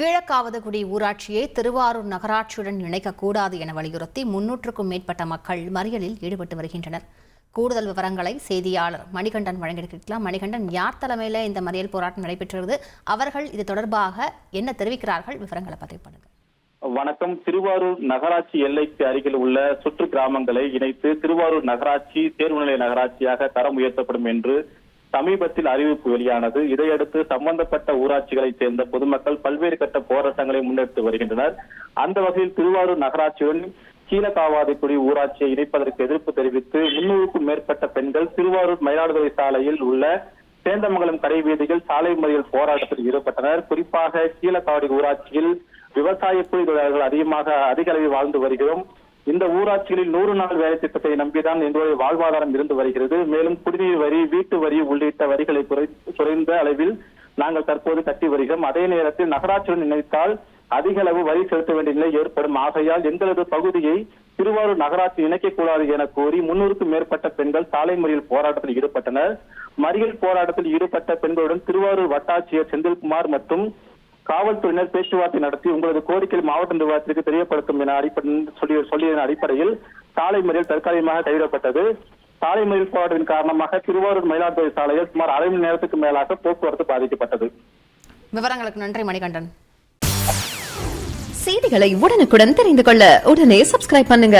கிழக்காவதகுடி ஊராட்சியை திருவாரூர் நகராட்சியுடன் இணைக்கக்கூடாது என வலியுறுத்தி முன்னூற்றுக்கும் மேற்பட்ட மக்கள் மறியலில் ஈடுபட்டு வருகின்றனர். கூடுதல் விவரங்களை செய்தியாளர் மணிகண்டன் வழங்கியிருக்கலாம் மணிகண்டன் யார் தலைமையில் இந்த மறியல் போராட்டம் நடைபெற்றது அவர்கள் இது தொடர்பாக என்ன தெரிவிக்கிறார்கள்? விவரங்களை பதிவு வணக்கம். திருவாரூர் நகராட்சி எல்லைக்கு அருகில் உள்ள சுற்று கிராமங்களை இணைத்து திருவாரூர் நகராட்சி தேர்வுநிலை நகராட்சியாக தரம் உயர்த்தப்படும் என்று சமீபத்தில் அறிவிப்பு வெளியானது. இதையடுத்து சம்பந்தப்பட்ட ஊராட்சிகளைச் சேர்ந்த பொதுமக்கள் பல்வேறு கட்ட போராட்டங்களை முன்னெடுத்து வருகின்றனர். அந்த வகையில் திருவாரூர் நகராட்சியுடன் கீழகாவாதிக்குடி ஊராட்சியை இணைப்பதற்கு எதிர்ப்பு தெரிவித்து முன்னூறுக்கும் மேற்பட்ட பெண்கள் திருவாரூர் மயிலாடுதுறை சாலையில் உள்ள சேந்தமங்கலம் கடை வீதியில் சாலை மறியல் போராட்டத்தில் ஈடுபட்டனர். குறிப்பாக கீழக்காவடி ஊராட்சியில் விவசாய கூலி தொழிலாளர்கள் அதிகமாக அதிக அளவில் வாழ்ந்து வருகிறோம். இந்த ஊராட்சிகளில் நூறு நாள் வேலை திட்டத்தை நம்பிதான் எங்களுடைய வாழ்வாதாரம் இருந்து வருகிறது. மேலும் குடிநீர் வரி வீட்டு வரி உள்ளிட்ட வரிகளை குறை- குறைந்த அளவில் நாங்கள் தற்போது கட்டி வருகிறோம். அதே நேரத்தில் நகராட்சியுடன் இணைத்தால் அதிக அளவு வரி செலுத்த வேண்டிய நிலை ஏற்படும். ஆகையால் எங்களது பகுதியை திருவாரூர் நகராட்சி இணைக்கக்கூடாது என கோரி முன்னூறுக்கும் மேற்பட்ட பெண்கள் சாலை மறியல் போராட்டத்தில் ஈடுபட்டனர். மறியல் போராட்டத்தில் ஈடுபட்ட பெண்களுடன் திருவாரூர் வட்டாட்சியர் செந்தில்குமார் மற்றும் காவல்துறையினர் பேச்சுவார்த்தை நடத்தி உங்களது கோரிக்கை மாவட்ட நிர்வாகத்திற்கு தெரியப்படுத்தும் என அடிப்படை சொல்லி சொல்லியதன் அடிப்படையில் சாலை மறியல் தற்காலிகமாக கைவிடப்பட்டது. சாலை மறியல் போராட்டத்தின் காரணமாக திருவாரூர் மயிலாடுதுறை சாலையில் சுமார் அரை மணி நேரத்துக்கு மேலாக போக்குவரத்து பாதிக்கப்பட்டது. விவரங்களுக்கு நன்றி மணிகண்டன். செய்திகளை உடனுக்குடன் தெரிந்து கொள்ள உடனே சப்ஸ்கிரைப் பண்ணுங்க.